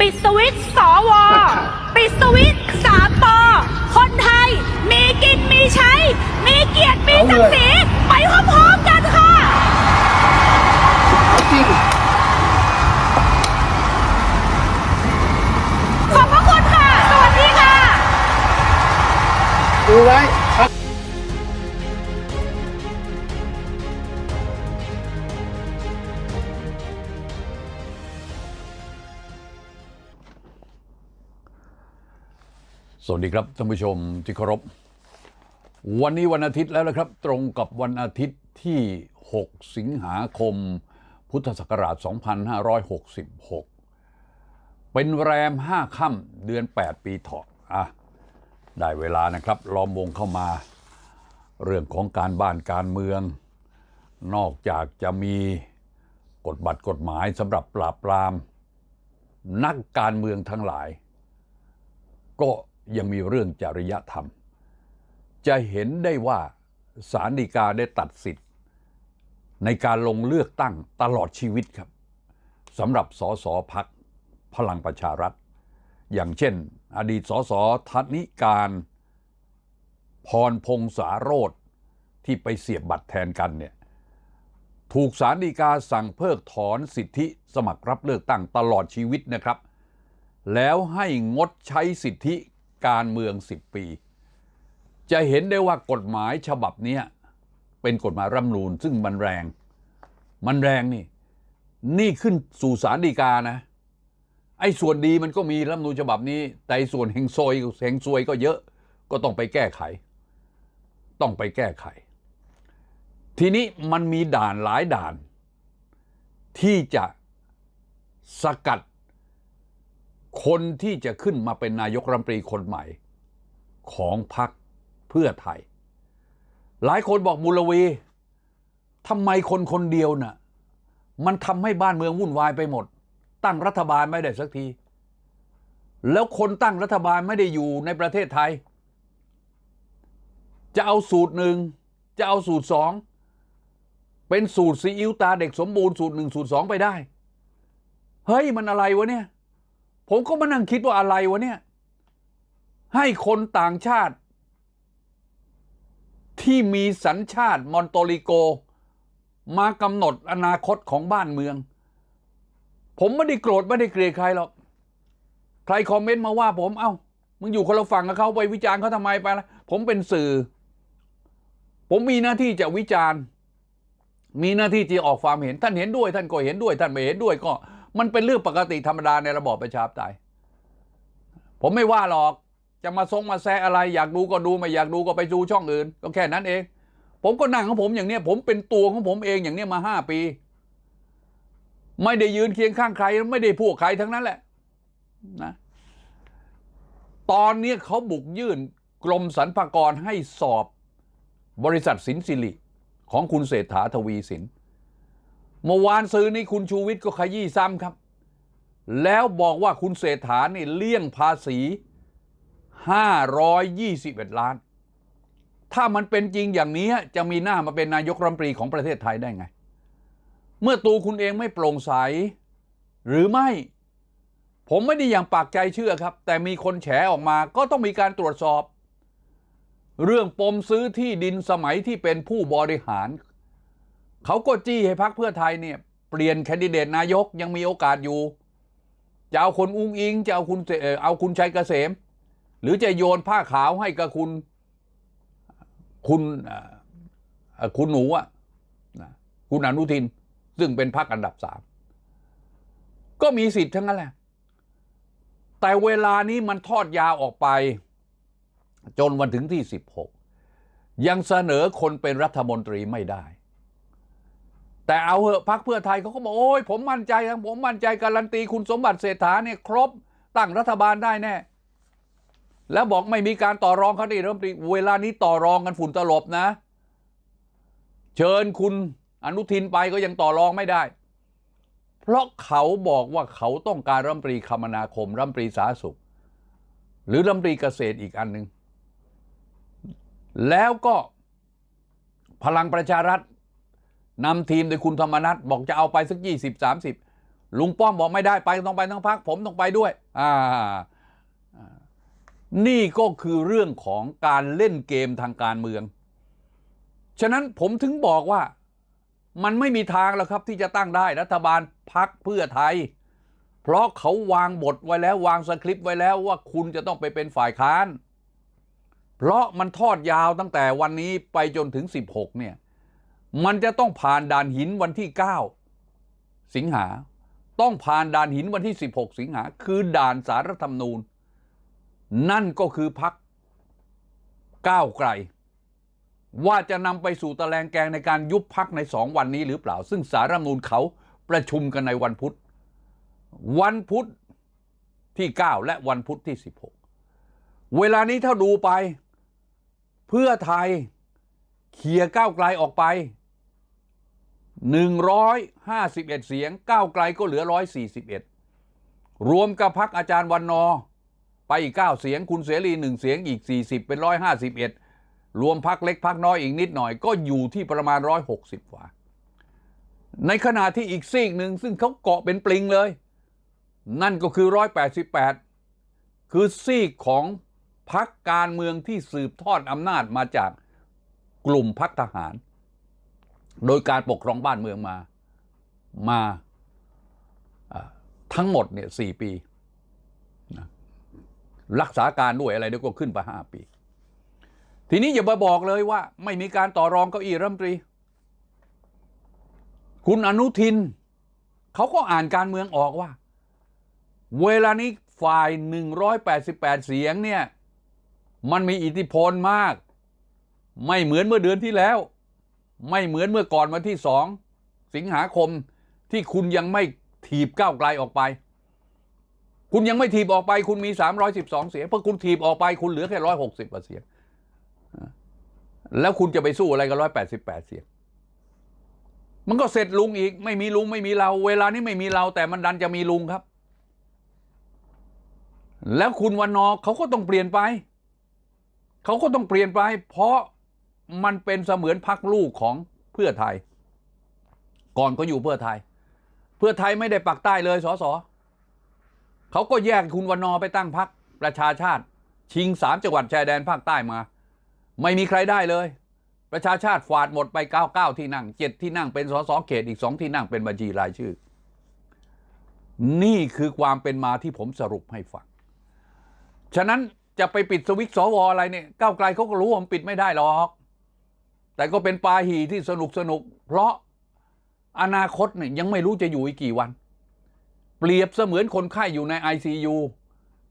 ปิดสวิตช์สวปิดสวิตช์สามปอคนไทย มีกินมีใช้ มีเกียรติมีศักดิ์ศรีไปพร้อมๆกันค่ะเอาจริงขอบพระคุณค่ะ สวัสดีค่ะ ดูไว้ วัสดีครับท่านผู้ชมที่เคารพ วันนี้วันอาทิตย์แล้วนะครับ ตรงกับวันอาทิตย์ที่ 6 สิงหาคม พุทธศักราช 2566 เป็นแรม 5 ค่ำเดือน 8 ปีเถาะอะได้เวลานะครับ ล้อมวงเข้ามา เรื่องของการบ้านการเมือง นอกจากจะมีกฎบัตรกฎหมายสำหรับปราบปราม นักการเมืองทั้งหลาย ก็ ยังมีเรื่องจริยธรรม จะเห็นได้ว่าสารดีกาได้ตัดสิทธิ์ ในการลงเลือกตั้งตลอดชีวิตครับสำหรับสสพักพลังประชารัฐ อย่างเช่น อดีตสสธนิการพรพงษาโรธที่ไปเสียบบัตรแทนกันเนี่ยถูกสารดีกาสั่งเพิกถอนสิทธิสมัครรับเลือกตั้งตลอดชีวิตนะครับ แล้วให้งดใช้สิทธิ การเมือง 10 ปี จะเห็นได้ว่ากฎหมายฉบับนี้เป็นกฎหมายรัฐมนูญซึ่งมันแรง มันแรงนี่ นี่ขึ้นสู่ศาลฎีกานะ ไอ้ส่วนดีมันก็มีรัฐมนูญฉบับนี้ แต่ไอ้ส่วนเฮงซวยเฮงซวยก็เยอะก็ต้องไปแก้ไข ต้องไปแก้ไข ทีนี้มันมีด่านหลายด่าน ที่จะสกัด คนที่จะขึ้นมาเป็นนายกรัฐมนตรีคนใหม่ ของพรรคเพื่อไทย หลายคนบอกบุรวีทำไมคนคนเดียวน่ะมันทำให้บ้านเมืองวุ่นวายไปหมด ตั้งรัฐบาลไม่ได้สักที แล้วคนตั้งรัฐบาลไม่ได้อยู่ในประเทศไทย จะเอาสูตรหนึ่งจะเอาสูตรสองเป็นสูตรซีอิ๊วตาเด็กสมบูรณ์สูตรหนึ่งสูตรสองไปได้ เฮ้ยมันอะไรวะเนี่ย ผมก็มานั่งคิดว่าอะไรวะเนี่ย ให้คนต่างชาติ ที่มีสัญชาติมอนโตริโก มากำหนดอนาคตของบ้านเมือง ผมไม่ได้โกรธไม่ได้เกลียดใครหรอก ใครคอมเมนต์มาว่าผมเอ้า มึงอยู่คนละฝั่งกับเขาไปวิจารณ์เขาทำไมไปละผมเป็นสื่อ ผมมีหน้าที่จะวิจารณ์ มีหน้าที่ที่ออกความเห็นท่านเห็นด้วย ท่านก็เห็นด้วย ท่านไม่เห็นด้วยก็ มันเป็นเรื่องปกติธรรมดาในระบอบประชาธิปไตย ผมไม่ว่าหรอก จะมาทรงมาแซะอะไร อยากดูก็ดูไม่อยากดูก็ไปดูช่องอื่น ก็แค่นั้นเอง ผมก็นั่งของผมอย่างเนี้ย ผมเป็นตัวของผมเองอย่างเนี้ยมาห้าปี ไม่ได้ยืนเคียงข้างใคร ไม่ได้พวกใครทั้งนั้นแหละนะตอนนี้เขาบุกยื่นกรมสรรพากรให้สอบบริษัทสินสิริของคุณเศรษฐาทวีสิน เมื่อวานซื้อนี้คุณชูวิทย์ก็ขยี้ซ้ำครับ แล้วบอกว่าคุณเศรษฐานี่เลี่ยงภาษี 521 ล้าน ถ้ามันเป็นจริงอย่างนี้จะมีหน้ามาเป็นนายกรัฐมนตรีของประเทศไทยได้ไง เมื่อตัวคุณเองไม่โปร่งใส หรือไม่ ผมไม่ได้อย่างปากใจเชื่อครับ แต่มีคนแฉออกมาก็ต้องมีการตรวจสอบ เรื่องปมซื้อที่ดินสมัยที่เป็นผู้บริหาร เขาก็จี้ให้พักเพื่อไทยเนี่ยเปลี่ยนแคนดิเดตนายกยังมีโอกาสอยู่จะเอาคนอุ้งอิงจะเอาคุณเออเอาคุณชัยเกษม หรือจะโยนผ้าขาวให้กับคุณ คุณคุณหนูอะนะคุณอนุทิน ซึ่งเป็นพรรคอันดับสามก็มีสิทธิ์ทั้งนั้นแหละ แต่เวลานี้มันทอดยาวออกไป จนวันถึงที่ 16 ยังเสนอคนเป็นรัฐมนตรีไม่ได้ แต่เอาเหอะพักเพื่อไทยเขาก็บอกโอ้ยผมมั่นใจนะผมมั่นใจการันตีคุณสมบัติเศรษฐาเนี่ยครบตั้งรัฐบาลได้แน่ แล้วบอกไม่มีการต่อรองเขาดิรัฐมนตรีเวลานี้ต่อรองกันฝุ่นตลบนะ เชิญคุณอนุทินไปก็ยังต่อรองไม่ได้ เพราะเขาบอกว่าเขาต้องการรัฐมนตรีคมนาคมรัฐมนตรีสาธารณสุข หรือรัฐมนตรีเกษตรอีกอันหนึ่งแล้วก็พลังประชารัฐ นำทีมโดยคุณธรรมนัฐบอกจะเอาไปสักยี่สิบสามสิบลุงป้อมบอกไม่ได้ไปต้องไปทั้งพักผมต้องไปด้วยอ่านี่ก็คือเรื่องของการเล่นเกมทางการเมือง ฉะนั้นผมถึงบอกว่ามันไม่มีทางแล้วครับที่จะตั้งได้รัฐบาลพักเพื่อไทย เพราะเขาวางบทไว้แล้ววางสคริปต์ไว้แล้วว่าคุณจะต้องไปเป็นฝ่ายค้าน เพราะมันทอดยาวตั้งแต่วันนี้ไปจนถึง 16 เนี่ย มันจะต้องผ่านด่านหินวันที่ 9 สิงหา ต้องผ่านด่านหินวันที่ 16 สิงหา คือด่านสารรัฐธรรมนูญ นั่นก็คือพักก้าวไกล ว่าจะนำไปสู่ตะแลงแกงในการยุบพักในสองวันนี้หรือเปล่า ซึ่งสารรัฐธรรมนูญเขาประชุมกันในวันพุธ วันพุธที่ 9 และวันพุธที่ 16 เวลานี้ถ้าดูไป เพื่อไทยเคลียร์ก้าวไกลออกไป 151 เสียงก้าวไกลก็เหลือ 141 รวมกับพักอาจารย์วันนอ ไปอีก 9 เสียงคุณเสรี1เสียงอีก 40 เป็น 151 รวมพักเล็กพักน้อยอีกนิดหน่อยก็อยู่ที่ประมาณ 160กว่า ในขณะที่อีกซีกหนึ่งซึ่งเขาเกาะเป็นปลิงเลย นั่นก็คือ 188 คือซีกของพักการเมืองที่สืบทอดอำนาจมาจากกลุ่มพักทหาร โดยการปกครองบ้านเมืองมามาทั้งหมดเนี่ยสี่ปีนะรักษาการด้วยอะไรด้วยก็ขึ้นไปห้าปี ทีนี้อย่ามาบอกเลยว่า ไม่มีการต่อรองเก้าอี้รัฐมนตรี คุณอนุทิน เขาก็อ่านการเมืองออกว่า เวลานี้ฝ่าย 188 เสียงเนี่ย มันมีอิทธิพลมาก ไม่เหมือนเมื่อเดือนที่แล้ว ไม่เหมือนเมื่อก่อนวันที่สองสิงหาคมที่คุณยังไม่ถีบก้าวไกลออกไป คุณยังไม่ถีบออกไป คุณมี 312 เสียงเพราะคุณถีบออกไปคุณเหลือแค่ 160กว่าเสียง แล้วคุณจะไปสู้อะไรกับ 188 เสียง มันก็เสร็จลุงอีก ไม่มีลุงไม่มีเรา เวลานี้ไม่มีเรา แต่มันดันจะมีลุงครับ แล้วคุณวันนอเขาก็ต้องเปลี่ยนไป เขาก็ต้องเปลี่ยนไป เพราะ มันเป็นเสมือนพักลูกของเพื่อไทย ก่อนก็อยู่เพื่อไทย เพื่อไทยไม่ได้ปักใต้เลยสสเขาก็แยกคุณวันนอไปตั้งพักประชาชาติ ชิงสามจังหวัดชายแดนภาคใต้มา ไม่มีใครได้เลย ประชาชาติฝาดหมดไปเก้าเก้าที่นั่งเจ็ดที่นั่งเป็นสสเขตอีกสองที่นั่งเป็นบัญชีรายชื่อ นี่คือความเป็นมาที่ผมสรุปให้ฟังฉะนั้นจะไปปิดสวิตช์สวอะไรเนี่ยก้าวไกลเขาก็รู้ว่ามันปิดไม่ได้หรอก แต่ก็เป็นปาหีที่สนุกสนุก เพราะอนาคตเนี่ยยังไม่รู้จะอยู่อีกกี่วัน เปรียบเสมือนคนไข้อยู่ใน ICU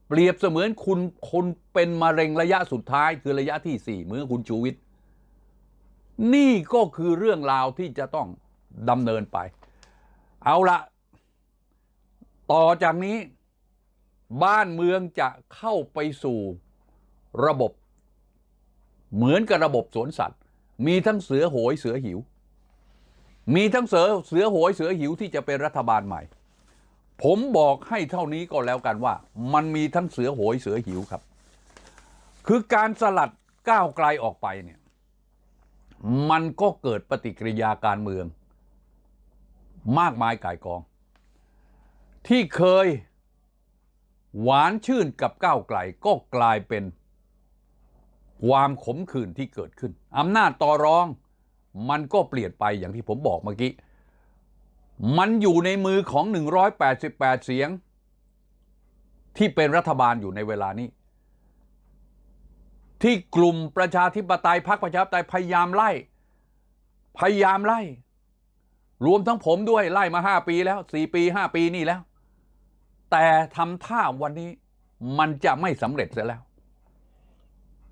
เปรียบเสมือนคุณคนเป็นมะเร็งระยะสุดท้ายคือระยะที่สี่เมื่อคุณชูวิทย์นี่ก็คือเรื่องราวที่จะต้องดำเนินไป เอาละต่อจากนี้ บ้านเมืองจะเข้าไปสู่ระบบ เหมือนกับระบบสวนสัตว์ มีทั้งเสือโหยเสือหิว มีทั้งเสือเสือโหยเสือหิวที่จะเป็นรัฐบาลใหม่ ผมบอกให้เท่านี้ก็แล้วกันว่า มันมีทั้งเสือโหยเสือหิวครับ คือการสลัดก้าวไกลออกไปเนี่ยมันก็เกิดปฏิกิริยาการเมือง มากมายก่ายกอง ที่เคยหวานชื่นกับก้าวไกลก็กลายเป็น ความขมขื่นที่เกิดขึ้น อำนาจต่อรอง มันก็เปลี่ยนไปอย่างที่ผมบอกเมื่อกี้ มันอยู่ในมือของ 188 เสียง ที่เป็นรัฐบาลอยู่ในเวลานี้ ที่กลุ่มประชาธิปไตยพรรคประชาธิปไตยพยายามไล่ พยายามไล่ รวมทั้งผมด้วยไล่มาห้าปีแล้วสี่ปีห้าปีนี่แล้ว แต่ทำท่าวันนี้มันจะไม่สำเร็จเสียแล้ว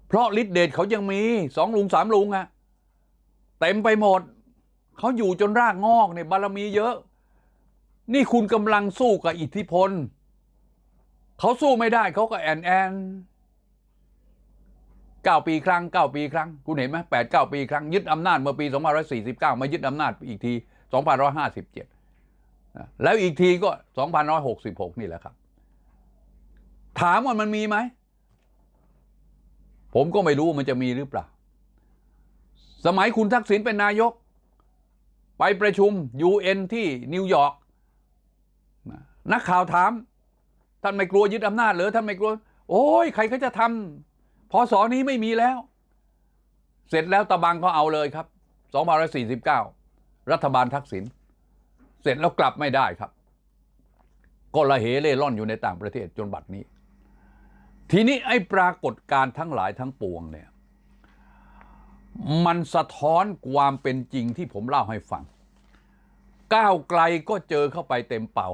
เพราะฤทธิเดชเขายังมีสองลุงสามลุงอะเต็มไปหมด เขาอยู่จนรากงอกเนี่ยบารมีเยอะ นี่คุณกำลังสู้กับอิทธิพล เขาสู้ไม่ได้เขาก็แอนแอนเก้าปีครั้งเก้าปีครั้ง คุณเห็นไหมแปดเก้าปีครั้ง ยึดอำนาจเมื่อปี2549มายึดอำนาจอีกที2557นะแล้วอีกทีก็2,166นี่แหละครับ ถามว่ามันมีไหม ผมก็ไม่รู้มันจะมีหรือเปล่า สมัยคุณทักษิณเป็นนายก ไปประชุม UN ที่นิวยอร์กนักข่าวถาม ท่านไม่กลัวยึดอำนาจหรือท่านไม่กลัว โอ้ยใครเขาจะทำพอสอนี้ไม่มีแล้ว เสร็จแล้วตะบังก็เอาเลยครับ2549 รัฐบาลทักษิณเสร็จแล้วกลับไม่ได้ครับ ก็ละเหเล่ร่อนอยู่ในต่างประเทศจนบัดนี้ ทีนี้ไอ้ปรากฏการณ์ทั้งหลายทั้งปวงเนี่ยมันสะท้อนความเป็นจริงที่ผมเล่าให้ฟัง ก้าวไกลก็เจอเข้าไปเต็มเป่า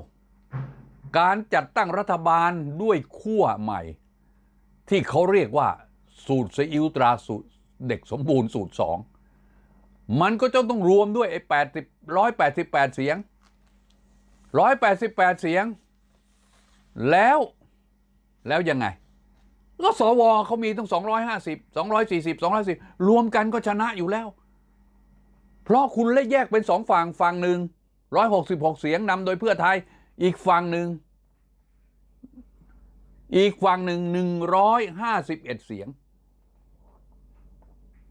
การจัดตั้งรัฐบาลด้วยขั้วใหม่ ที่เขาเรียกว่า สูตรซีอิวตราสูตรเด็กสมบูรณ์สูตรสองมันก็จะต้องรวมด้วยไอ้แปดสิบร้อยแปดสิบแปดเสียงร้อยแปดสิบแปดเสียง แล้วแล้วยังไง ก็สวเขามีตั้ง 250 240 210 รวมกันก็ชนะอยู่แล้ว เพราะคุณเล่แยกเป็นสองฝั่งฝั่งหนึ่ง 166 เสียงนำโดยเพื่อไทย อีกฝั่งหนึ่ง อีกฝั่งหนึ่ง 151 เสียง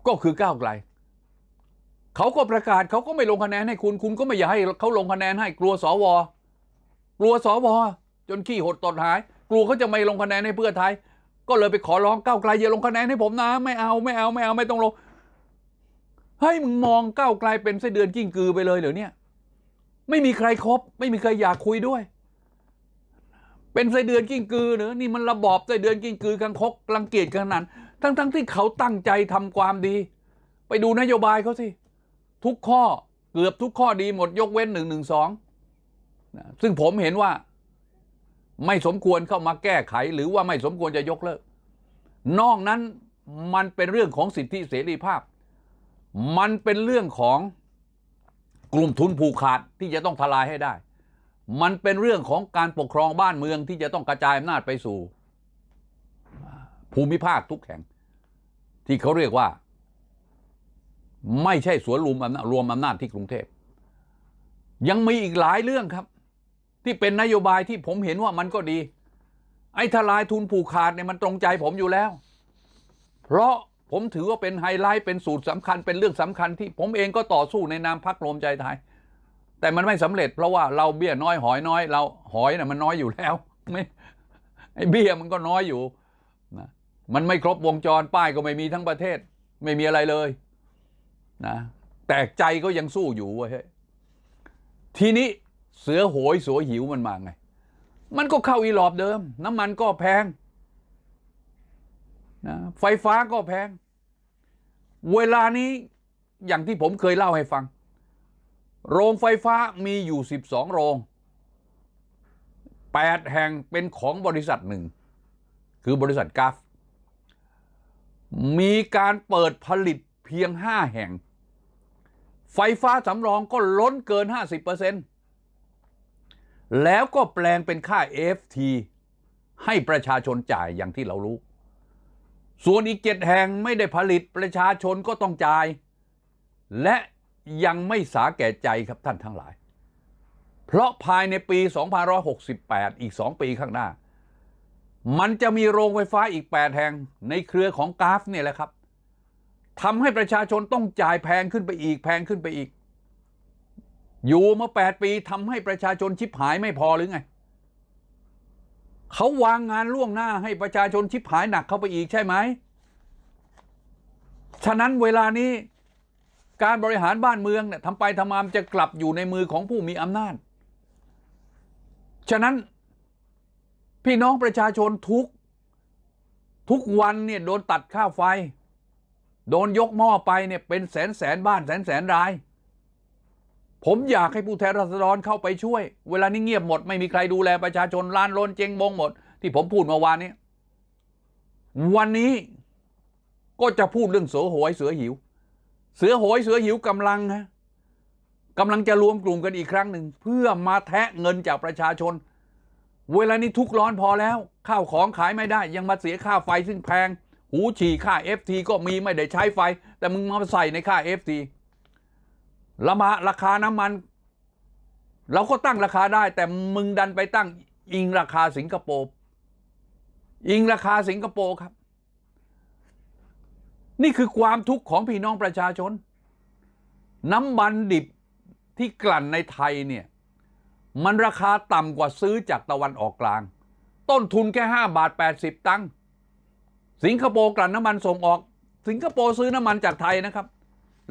ก็คือก้าวไกลเขาก็ประกาศเขาก็ไม่ลงคะแนนให้คุณ คุณก็ไม่อยากให้เขาลงคะแนนให้กลัวสวกลัวสวจนขี้หดตดหาย กลัวเขาจะไม่ลงคะแนนให้เพื่อไทย ก็เลยไปขอร้องก้าวไกลอย่าลงคะแนนให้ผมนะ ไม่เอาไม่เอาไม่เอาไม่ต้องลงเฮ้ยมึงมองก้าวไกลเป็นไส้เดือนกิ้งกือไปเลยเหรอเนี่ย ไม่มีใครครบ ไม่มีใครอยากคุยด้วย เป็นไส้เดือนกิ้งกือเหรอนี่มันระบอบไส้เดือนกิ้งกือกังคกรังเกียจขนาดทั้งทั้งที่เขาตั้งใจทำความดี ไปดูนโยบายเขาสิ ทุกข้อเกือบทุกข้อดีหมดยกเว้นหนึ่งหนึ่งสองซึ่งผมเห็นว่า ไม่สมควรเข้ามาแก้ไข หรือว่าไม่สมควรจะยกเลิก นอกนั้นมันเป็นเรื่องของสิทธิเสรีภาพ มันเป็นเรื่องของกลุ่มทุนผูกขาดที่จะต้องทลายให้ได้ มันเป็นเรื่องของการปกครองบ้านเมืองที่จะต้องกระจายอำนาจไปสู่ ภูมิภาคทุกแห่ง ที่เขาเรียกว่า ไม่ใช่สวนรวมอำนาจรวมอำนาจที่กรุงเทพยังมีอีกหลายเรื่องครับ ที่เป็นนโยบายที่ผมเห็นว่ามันก็ดี ไอ้ทลายทุนผูกขาดเนี่ยมันตรงใจผมอยู่แล้ว เพราะผมถือว่าเป็นไฮไลท์เป็นสูตรสำคัญเป็นเรื่องสำคัญที่ผมเองก็ต่อสู้ในนามพรรครวมใจไทย แต่มันไม่สำเร็จเพราะว่าเราเบี้ยน้อยหอยน้อย เราหอยน่ะมันน้อยอยู่แล้วไม่ไอ้เบี้ยมันก็น้อยอยู่นะมันไม่ครบวงจรป้ายก็ไม่มีทั้งประเทศ ไม่มีอะไรเลยนะแต่ใจก็ยังสู้อยู่เว้ยทีนี้ เสือโหยสัวหิวมันมาไง มันก็เข้าอีหลอบเดิม น้ำมันก็แพงนะไฟฟ้าก็แพง เวลานี้อย่างที่ผมเคยเล่าให้ฟัง โรงไฟฟ้ามีอยู่ 12 โรง 8 แห่งเป็นของบริษัทหนึ่ง คือบริษัทกาฟมีการเปิดผลิตเพียง 5 แห่ง ไฟฟ้าสำรองก็ล้นเกิน 50% แล้วก็แปลงเป็นค่า FT ให้ประชาชนจ่ายอย่างที่เรารู้ ส่วนอีกเจ็ดแห่งไม่ได้ผลิตประชาชนก็ต้องจ่าย และยังไม่สาแก่ใจครับท่านทั้งหลาย เพราะภายในปี 2568 อีก 2 ปีข้างหน้า มันจะมีโรงไฟฟ้าอีก 8 แห่งในเครือของกราฟเนี่ยแหละครับทำให้ประชาชนต้องจ่ายแพงขึ้นไปอีกแพงขึ้นไปอีก อยู่มา 8 ปีทำให้ประชาชนชิบหายไม่พอหรือไง เขาวางงานล่วงหน้าให้ประชาชนชิบหายหนักเข้าไปอีกใช่ไหม ฉะนั้นเวลานี้การบริหารบ้านเมืองเนี่ยทำไปทำมามจะกลับอยู่ในมือของผู้มีอำนาจ ฉะนั้นพี่น้องประชาชนทุกทุกวันเนี่ยโดนตัดค่าไฟ โดนยกหม้อไปเนี่ยเป็นแสนแสนบ้านแสนแสนราย ผมอยากให้ผู้แทนราษฎรเข้าไปช่วย เวลานี้เงียบหมด ไม่มีใครดูแลประชาชนล้านล้นเจงบงหมด ที่ผมพูดเมื่อวานนี้ วันนี้ก็จะพูดเรื่องเสือโหยเสือหิว เสือโหยเสือหิวกำลังฮะกำลังจะรวมกลุ่มกันอีกครั้งหนึ่ง เพื่อมาแทะเงินจากประชาชน เวลานี้ทุกข์ร้อนพอแล้ว ข้าวของขายไม่ได้ ยังมาเสียค่าไฟซึ่งแพง หูฉี่ค่า FT ก็มีไม่ได้ใช้ไฟ แต่มึงมาใส่ในค่า FT ละมาราคาน้ำมัน เราก็ตั้งราคาได้ แต่มึงดันไปตั้งอิงราคาสิงคโปร์อิงราคาสิงคโปร์ครับ นี่คือความทุกข์ของพี่น้องประชาชน น้ำมันดิบที่กลั่นในไทยเนี่ย มันราคาต่ำกว่าซื้อจากตะวันออกกลาง ต้นทุนแค่ 5 บาท 80 ตังค์สิงคโปร์กลั่นน้ำมันส่งออก สิงคโปร์ซื้อน้ำมันจากไทยนะครับ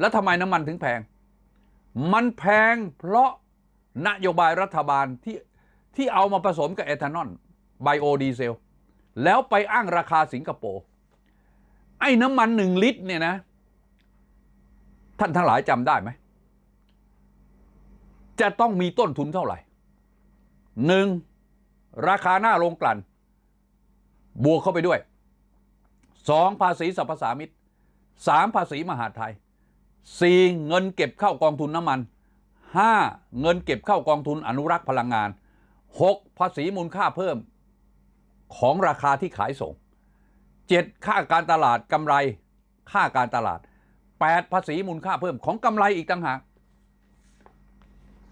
แล้วทำไมน้ำมันถึงแพง มันแพงเพราะนโยบายรัฐบาลที่ที่เอามาผสมกับเอทานอลไบโอดีเซล แล้วไปอ้างราคาสิงคโปร์ไอ้น้ำมันหนึ่งลิตรเนี่ยนะ ท่านทั้งหลายจำได้ไหม จะต้องมีต้นทุนเท่าไหร่หนึ่งราคาหน้าโรงกลั่น บวกเข้าไปด้วยสองภาษีสรรพสามิตสามภาษีมหาดไทย สี่เงินเก็บเข้ากองทุนน้ำมันห้าเงินเก็บเข้ากองทุนอนุรักษ์พลังงานหกภาษีมูลค่าเพิ่มของราคาที่ขายส่งเจ็ดค่าการตลาดกำไร ค่าการตลาดแปดภาษีมูลค่าเพิ่มของกำไรอีกต่างหาก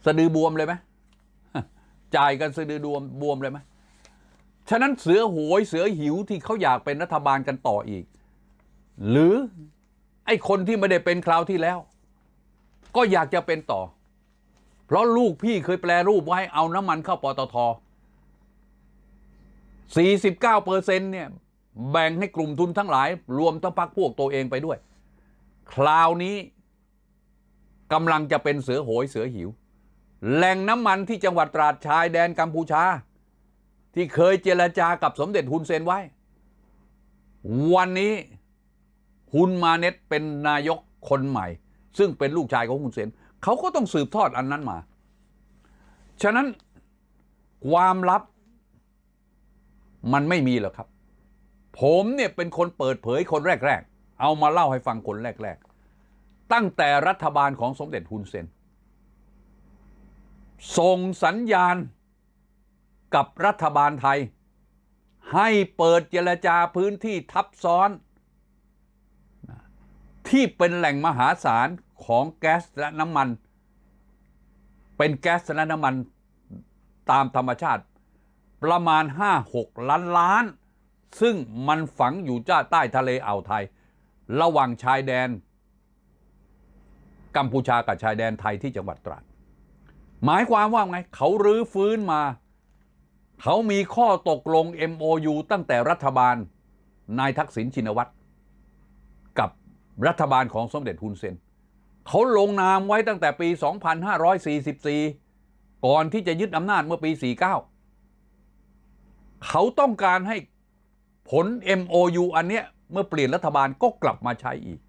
สะดือบวมเลยไหมจ่ายกันสะดือบวมบวมเลยไหมฉะนั้นเสือโหยเสือหิวที่เขาอยากเป็นรัฐบาลกันต่ออีก หรือ ไอ้คนที่ไม่ได้เป็นคราวที่แล้ว ก็อยากจะเป็นต่อ เพราะลูกพี่เคยแปลรูปไว้เอาน้ำมันเข้าปตท 49เปอร์เซ็นต์เนี่ย แบ่งให้กลุ่มทุนทั้งหลาย รวมทั้งพักพวกตัวเองไปด้วย คราวนี้กำลังจะเป็นเสือโหยเสือหิว แหล่งน้ำมันที่จังหวัดตราดชายแดนกัมพูชา ที่เคยเจรจากับสมเด็จฮุนเซนไว้ วันนี้ ฮุนมาเน็ตเป็นนายกคนใหม่ ซึ่งเป็นลูกชายของฮุนเซนเขาก็ต้องสืบทอดอันนั้นมา ฉะนั้นความลับมันไม่มีหรอกครับ ผมเนี่ยเป็นคนเปิดเผยคนแรก ๆ เอามาเล่าให้ฟังคนแรก ๆ ตั้งแต่รัฐบาลของสมเด็จฮุนเซนส่งสัญญาณกับรัฐบาลไทย ให้เปิดเจรจาพื้นที่ทับซ้อน ที่เป็นแหล่งมหาศาลของแก๊สและน้ำมัน เป็นแก๊สและน้ำมันตามธรรมชาติ ประมาณ 5-6 ล้านล้าน ซึ่งมันฝังอยู่จ้าใต้ทะเลอ่าวไทย ระหว่างชายแดน กัมพูชากับชายแดนไทยที่จังหวัดตราด หมายความว่าไง เขารื้อฟื้นมา เขามีข้อตกลง MOU ตั้งแต่รัฐบาลนายทักษิณชินวัตร รัฐบาลของสมเด็จฮุนเซนเขาลงนามไว้ตั้งแต่ปี 2544 ก่อนที่จะยึดอำนาจเมื่อปี 49 เขาต้องการให้ผล MOU อันเนี้ยเมื่อเปลี่ยนรัฐบาลก็กลับมาใช้อีก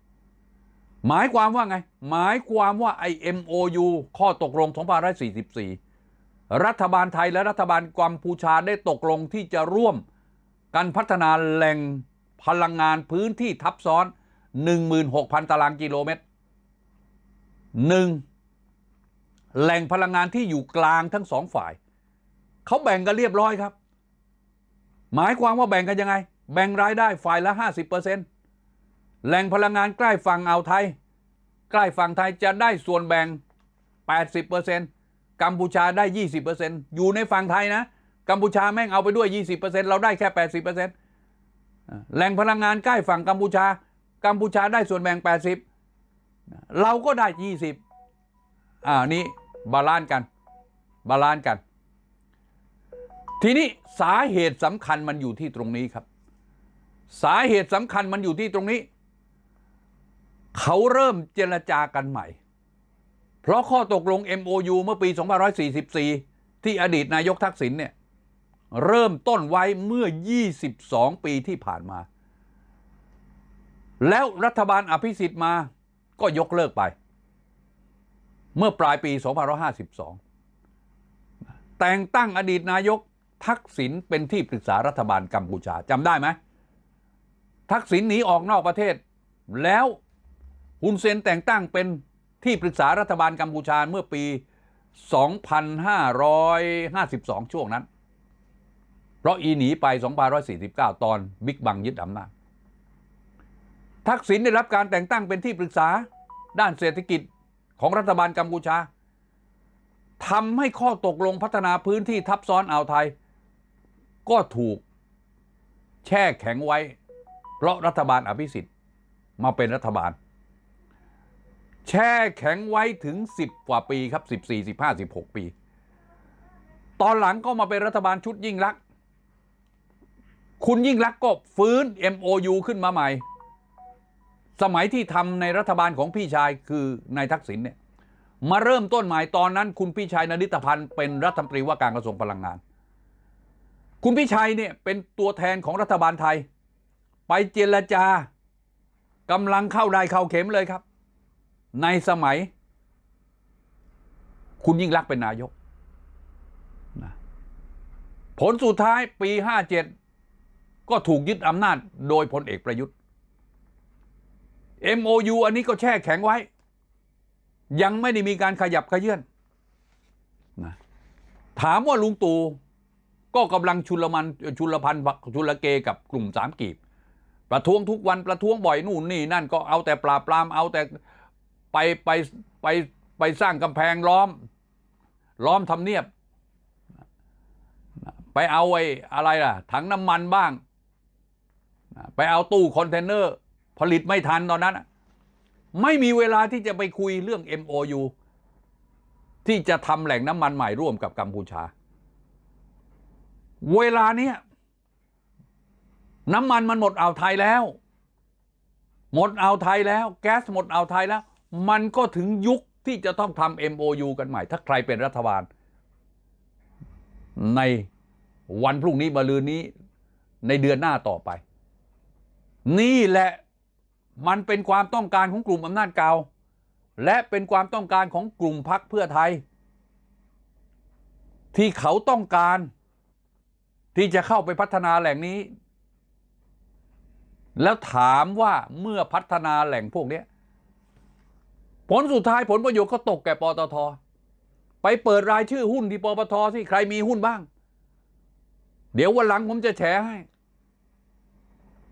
หมายความว่าไง หมายความว่าไอ้ MOU ข้อตกลง 2544 รัฐบาลไทยและรัฐบาลกัมพูชาได้ตกลงที่จะร่วมกันพัฒนาแหล่งพลังงานพื้นที่ทับซ้อน 16,000 ตารางกิโลเมตรหนึ่งแหล่งพลังงานที่อยู่กลางทั้งสองฝ่าย เขาแบ่งกันเรียบร้อยครับ หมายความว่าแบ่งกันยังไง แบ่งรายได้ฝ่ายละ 50%แหล่งพลังงานใกล้ฝั่งอ่าวไทย ใกล้ฝั่งไทยจะได้ส่วนแบ่ง 80%กัมพูชาได้ 20%อยู่ในฝั่งไทยนะ กัมพูชาแม่งเอาไปด้วย 20%เราได้แค่ 80%แหล่งพลังงานใกล้ฝั่งกัมพูชา กัมพูชาได้ส่วนแบ่ง 80 เราก็ได้ 20อ่านี่บาลานซ์กันบาลานซ์กัน ทีนี้สาเหตุสำคัญมันอยู่ที่ตรงนี้ครับ สาเหตุสำคัญมันอยู่ที่ตรงนี้ เขาเริ่มเจรจากันใหม่ เพราะข้อตกลง MOU เมื่อปี 2544 ที่อดีตนายกทักษิณเนี่ยเริ่มต้นไว้เมื่อ 22 ปีที่ผ่านมา แล้วรัฐบาลอภิสิทธิ์มาก็ยกเลิกไป เมื่อปลายปี 2552 แต่งตั้งอดีตนายกทักษิณเป็นที่ปรึกษารัฐบาลกัมพูชาจำได้ไหมทักษิณหนีออกนอกประเทศ แล้วฮุนเซนแต่งตั้งเป็นที่ปรึกษารัฐบาลกัมพูชาเมื่อปี 2552 ช่วงนั้น เพราะอีหนีไป 2549 ตอนบิ๊กบังยึดอำนาจ ทักษิณได้รับการแต่งตั้งเป็นที่ปรึกษาด้านเศรษฐกิจของรัฐบาลกัมพูชาทำให้ข้อตกลงพัฒนาพื้นที่ทับซ้อนอ่าวไทย ก็ถูกแช่แข็งไว้ เพราะรัฐบาลอภิสิทธิ์มาเป็นรัฐบาล แช่แข็งไว้ถึง 10 กว่าปีครับ 14 15 16 ปี ตอนหลังก็มาเป็นรัฐบาลชุดยิ่งลักษณ์คุณยิ่งลักษณ์ก็ฟื้น MOU ขึ้นมาใหม่ สมัยที่ทำในรัฐบาลของพี่ชายคือนายทักษิณเนี่ยมาเริ่มต้นใหม่ตอนนั้น คุณพี่ชัยนริตพันธ์เป็นรัฐมนตรีว่าการกระทรวงพลังงาน คุณพี่ชัยเนี่ยเป็นตัวแทนของรัฐบาลไทย ไปเจรจากำลังเข้าได้เข้าเข็มเลยครับ ในสมัย คุณยิ่งรักเป็นนายกนะผลสุดท้ายปี 57 ก็ถูกยึดอำนาจโดยพลเอกประยุทธ์ MOU อันนี้ก็แช่แข็งไว้ ยังไม่ได้มีการขยับขยื่นนะถามว่าลุงตู่ก็กำลังชุลมันชุลพันธ์ชุลเกกับกลุ่มสามกีบ ประท้วงทุกวันประท้วงบ่อยนู่นนี่นั่นก็เอาแต่ปราบปรามเอาแต่ไปไปไปไปสร้างกำแพงล้อม ล้อมทำเนียบ ไปเอาไอ้อะไรล่ะ ถังน้ำมันบ้าง ไปเอาตู้คอนเทนเนอร์ ผลิตไม่ทันตอนนั้น ไม่มีเวลาที่จะไปคุยเรื่อง MOU ที่จะทำแหล่งน้ำมันใหม่ร่วมกับกัมพูชา เวลาเนี้ยน้ำมันมันหมดอ่าวไทยแล้ว หมดอ่าวไทยแล้ว แก๊สหมดอ่าวไทยแล้ว มันก็ถึงยุคที่จะต้องทำ MOU กันใหม่ ถ้าใครเป็นรัฐบาล ในวันพรุ่งนี้บลืนนี้ในเดือนหน้าต่อไป นี่แหละ มันเป็นความต้องการของกลุ่มอำนาจเก่า และเป็นความต้องการของกลุ่มพักเพื่อไทย ที่เขาต้องการ ที่จะเข้าไปพัฒนาแหล่งนี้ แล้วถามว่าเมื่อพัฒนาแหล่งพวกนี้ผลสุดท้ายผลประโยชน์ก็ตกแก่ปตท ไปเปิดรายชื่อหุ้นที่ปปทสิใครมีหุ้นบ้าง เดี๋ยววันหลังผมจะแฉให้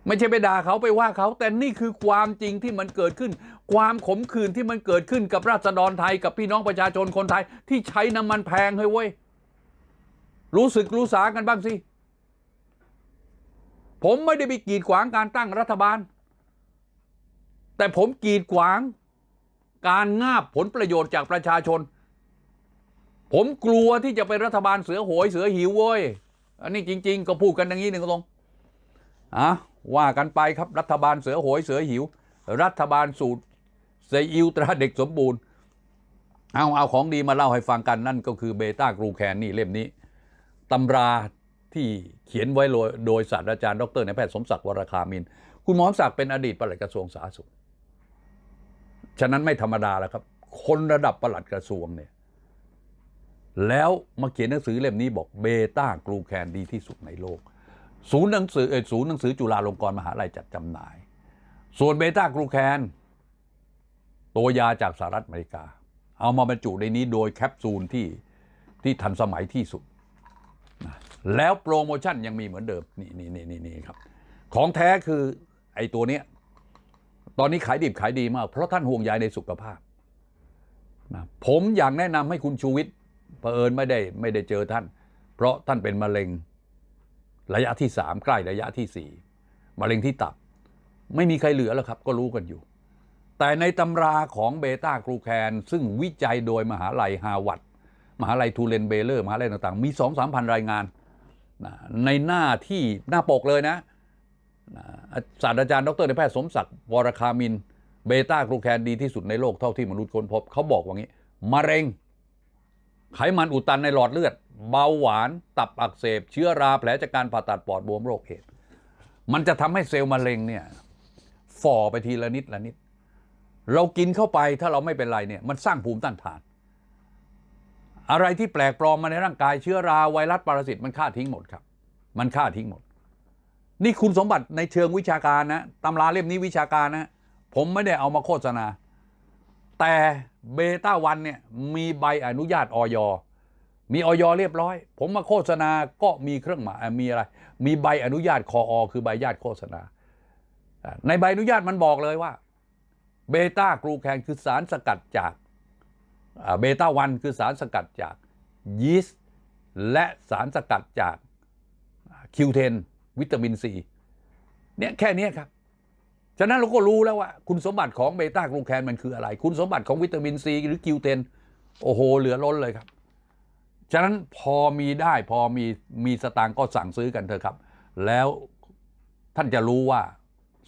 ไม่ใช่ไปด่าเขาไปว่าเขาแต่นี่คือความจริงที่มันเกิดขึ้น ความขมขื่นที่มันเกิดขึ้นกับราษฎรไทยกับพี่น้องประชาชนคนไทย ที่ใช้น้ำมันแพงเฮ้ยเว้ยรู้สึกรู้สากันบ้างสิผมไม่ได้ไปกีดขวางการตั้งรัฐบาล แต่ผมกีดขวาง การงาบผลประโยชน์จากประชาชน ผมกลัวที่จะเป็นรัฐบาลเสือโหยเสือหิวเว้ย อันนี้จริง ๆ ก็พูดกันอย่างนี้หนึ่งตรงอะ ว่ากันไปครับรัฐบาลเสือโหยเสือหิว รัฐบาลสูตรเซอิวตราเด็กสมบูรณ์ เอาเอาของดีมาเล่าให้ฟังกันนั่นก็คือเบต้ากรูแคนนี่เล่มนี้ตำราที่เขียนไว้โดยศาสตราจารย์ดรนายแพทย์สมศักดิ์วรคามิน คุณหมอศักดิ์เป็นอดีตปลัดกระทรวงสาธารณสุข ฉะนั้นไม่ธรรมดาแล้วครับ คนระดับปลัดกระทรวงเนี่ยแล้วมาเขียนหนังสือเล่มนี้บอกเบต้ากรูแคนดีที่สุดในโลก ศูนย์หนังสือเออศูนย์หนังสือจุฬาลงกรณ์มหาลัยจัดจำหน่าย ส่วนเบต้ากรูแคน ตัวยาจากสหรัฐอเมริกา เอามาบรรจุในนี้โดยแคปซูลที่ที่ทันสมัยที่สุด แล้วโปรโมชั่นยังมีเหมือนเดิม นี่นี่นี่นี่นี่ครับ ของแท้คือไอ้ตัวเนี้ยตอนนี้ขายดิบขายดีมาก เพราะท่านห่วงใยในสุขภาพนะผมอยากแนะนำให้คุณชูวิทย์เผอิญไม่ได้ไม่ได้เจอท่าน เพราะท่านเป็นมะเร็ง ระยะที่สามใกล้ระยะที่สี่มะเร็งที่ตับ ไม่มีใครเหลือแล้วครับ ก็รู้กันอยู่ แต่ในตำราของเบต้ากรูแคนซึ่งวิจัยโดยมหาลัยฮาร์วาร์ดมหาลัยทูเลนเบเลอร์มหาลัยต่างๆ มีสองสามพันรายงาน ในหน้าที่หน้าปกเลยนะศาสตราจารย์ดรนแพทย์สมศักดิ์วรคามิน เบต้ากรูแคนดีที่สุดในโลกเท่าที่มนุษย์ค้นพบ เขาบอกว่างี้มะเร็ง ไขมันอุดตันในหลอดเลือด เบาหวาน ตับอักเสบ เชื้อราแผลจากการผ่าตัดปอดบวมโรคเอดมันจะทำให้เซลล์มะเร็งเนี่ยฝ่อไปทีละนิดละนิด เรากินเข้าไปถ้าเราไม่เป็นไรเนี่ยมันสร้างภูมิต้านทาน อะไรที่แปลกปลอมมาในร่างกายเชื้อราไวรัสปรสิตมันฆ่าทิ้งหมดครับ มันฆ่าทิ้งหมด นี่คุณสมบัติในเชิงวิชาการนะตำราเล่มนี้วิชาการนะ ผมไม่ได้เอามาโฆษณา แต่เบต้าวันเนี่ยมีใบอนุญาตออย มีออยเรียบร้อย ผมมาโฆษณาก็มีเครื่องหมายมีอะไร มีใบอนุญาตคออคือใบญาตโฆษณา ในใบอนุญาตมันบอกเลยว่าเบต้ากรูแคนคือสารสกัดจากเบต้าวันคือสารสกัดจากยีสต์และสารสกัดจากคิวเทนวิตามินซีเนี่ยแค่เนี้ยครับ ฉะนั้นเราก็รู้แล้วว่าคุณสมบัติของเบต้ากรูแคนมันคืออะไร คุณสมบัติของวิตามินซีหรือคิวเทนโอ้โห เหลือล้นเลยครับ ฉะนั้นพอมีได้พอมีมีสตางค์ก็สั่งซื้อกันเถอะครับ แล้วท่านจะรู้ว่า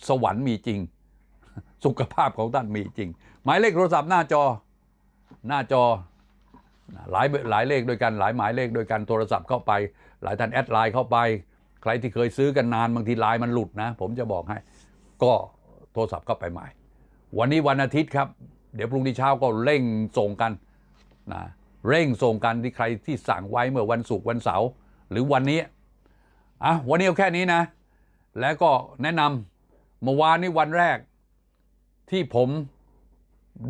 สวรรค์มีจริง สุขภาพของท่านมีจริง หมายเลขโทรศัพท์หน้าจอหน้าจอหลายหลายเลขด้วยกันหลายหมายเลขด้วยกันโทรศัพท์เข้าไป หลายท่านแอดไลน์เข้าไป ใครที่เคยซื้อกันนานบางทีไลน์มันหลุดนะ ผมจะบอกให้ ก็โทรศัพท์เข้าไปใหม่ วันนี้วันอาทิตย์ครับ เดี๋ยวพรุ่งนี้เช้าก็เร่งส่งกันนะ เร่งส่งกันที่ใครที่สั่งไว้เมื่อวันศุกร์วันเสาร์หรือวันนี้อะวันนี้เอาแค่นี้นะ แล้วก็แนะนำเมื่อวานนี้วันแรก ที่ผม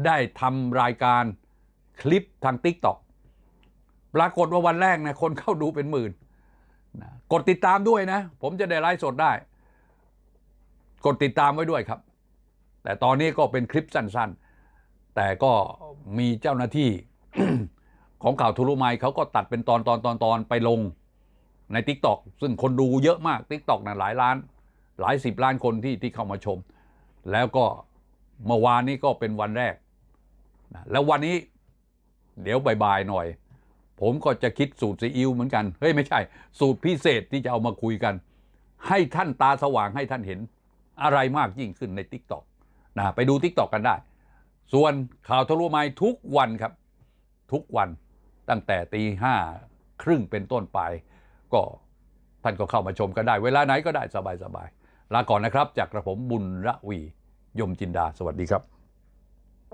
ได้ทำรายการคลิปทาง t ิ k t o k ปรากฏว่าวันแรกนะคนเข้าดูเป็นหมื่นนะกดติดตามด้วยนะ ผมจะได้ไลฟ์สดได้ กดติดตามไว้ด้วยครับ แต่ตอนนี้ก็เป็นคลิปสั้นๆ แต่ก็มีเจ้าหน้าที่ ของข่าวทุรุไมเขาก็ตัดเป็นตอนตอนตอนตอนไปลงใน t ิ k t o k ซึ่งคนดูเยอะมาก t ิ k t o k นะหลายล้าน หลายสิบล้านคนที่ที่เข้ามาชม แล้วก็เมื่อวานนี้ก็เป็นวันแรก แล้ววันนี้เดี๋ยวบ่ายๆหน่อย ผมก็จะคิดสูตรซีอิ๊วเหมือนกัน เฮ้ยไม่ใช่ สูตรพิเศษที่จะเอามาคุยกัน ให้ท่านตาสว่างให้ท่านเห็นอะไรมากยิ่งขึ้นใน t ิ k t o k นะไปดู t ิ k t o k กันได้ ส่วนข่าวทะลุไม้ทุกวันครับ ทุกวัน ตั้งแต่ตีห้าครึ่งเป็นต้นไป ก็ท่านก็เข้ามาชมก็ได้ เวลาไหนก็ได้สบายๆลาก่อนนะครับ จากกระผมบุญระวี ยมจินดา สวัสดีครับ